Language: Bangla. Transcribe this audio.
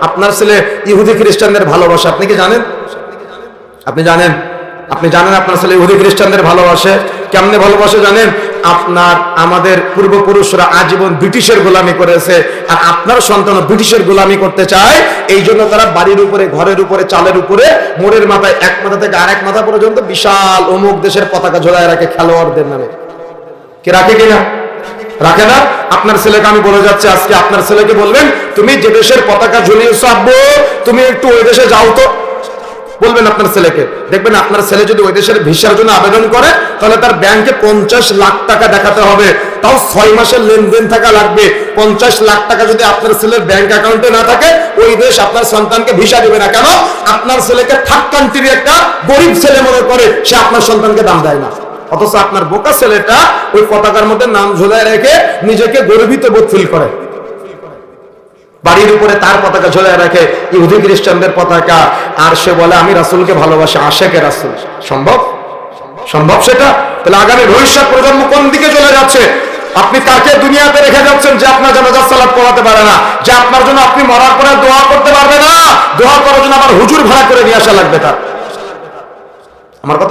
আপনার ছেলে ইহুদি খ্রিস্টানদের ভালোবাসে, আপনি কি জানেন? আপনি জানেন? আপনি জানেন আপনার ছেলে ইহুদি খ্রিস্টানদের ভালোবাসে? কেমনে ভালোবাসে জানেন? আপনার, আমাদের পূর্বপুরুষরা আজীবন ব্রিটিশের গোলামি করেছে, আর আপনার সন্তান ব্রিটিশের গোলামি করতে চায়, এই জন্য তারা বাড়ির উপরে, ঘরের উপরে, চালের উপরে, মোড়ের মাথায় এক মাথা থেকে আরেক মাথা পর্যন্ত বিশাল অমুক দেশের পতাকা ঝোলায় রাখে খেলোয়াড়দের নামে। কি রাখে কিনা? রাখে না? আপনার ছেলেকে আমি বলে যাচ্ছি, আজকে আপনার ছেলেকে বলবেন, তুমি যে দেশের পতাকা ঝুলিয়েছো আব্বু তুমি একটু ওই দেশে যাও তো। বলবেন আপনার ছেলেকে। দেখবেন আপনার ছেলে যদি ওই দেশের ভিসার জন্য আবেদন করে, তাহলে তার ব্যাংকে পঞ্চাশ লাখ টাকা দেখাতে হবে। তাও ছয় মাসের লেনদেন থাকা লাগবে। পঞ্চাশ লাখ টাকা যদি আপনার ছেলের ব্যাংক অ্যাকাউন্টে না থাকে, ওই দেশ আপনার সন্তানকে ভিসা দেবে না। কেন? আপনার ছেলেকে থার্ড কান্ট্রির একটা গরিব ছেলে মনে করে, সে আপনার সন্তানকে দাম দেয় না। অথচ আপনার বোকা ছেলেটা ওই পতাকার মধ্যে নাম ঝোলায় রেখে নিজেকে গর্বিত বোধ ফিল করে। বাড়ির উপরে তার পতাকা ঝোলায় রাখে, ইহুদি খ্রিস্টানদের পতাকা, আর সে বলে, আমি রাসুলকে ভালোবাসি, আশেকে রাসুল। সম্ভব? সম্ভব সেটা? তাহলে আগামী ভবিষ্যৎ প্রজন্ম কোন দিকে চলে যাচ্ছে? আপনি তাকে দুনিয়াতে রেখে যাচ্ছেন যে আপনার জানাজার সালাদ পড়াতে পারে না, যে আপনার জন্য আপনি মরার পরে দোয়া করতে পারবে না, দোয়া করার জন্য আবার হুজুর ভাড়া করে নিয়ে আসা লাগবে তার। আমার কথা